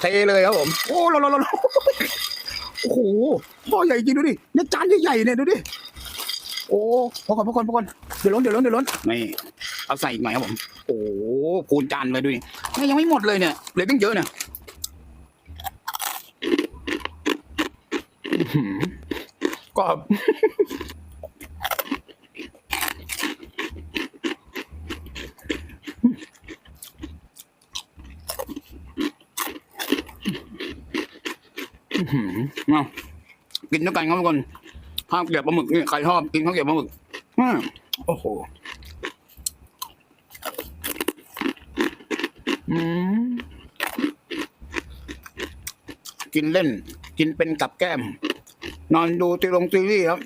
เทเลยครับผม โอ้โหโลลลโอ้โหพ่อใหญ่จริงดูดิเนี่ยจานใหญ่ๆเนี่ยดูดิโอ้พอก่อนพอก่อนพอก่อนเดี๋ยวล้นเดี๋ยวล้นเดี๋ยวล้นนี่เอาใส่อีกหน่อยครับผม โอ้คูณจานเลยดูดิเนี่ยยังไม่หมดเลยเนี่ยเหลือตั้งเยอะเนี่ยกรอบ อื้อหือ มากินด้วยกันครับทุกคนข้าวเกลียบปลาหมึกนี่ใครชอบกินข้าวเกลียบปลาหมึกอืมโอ้โหกินเล่น กินเป็นกับแก้ม นอนดูตีลงซีรีส์ครับ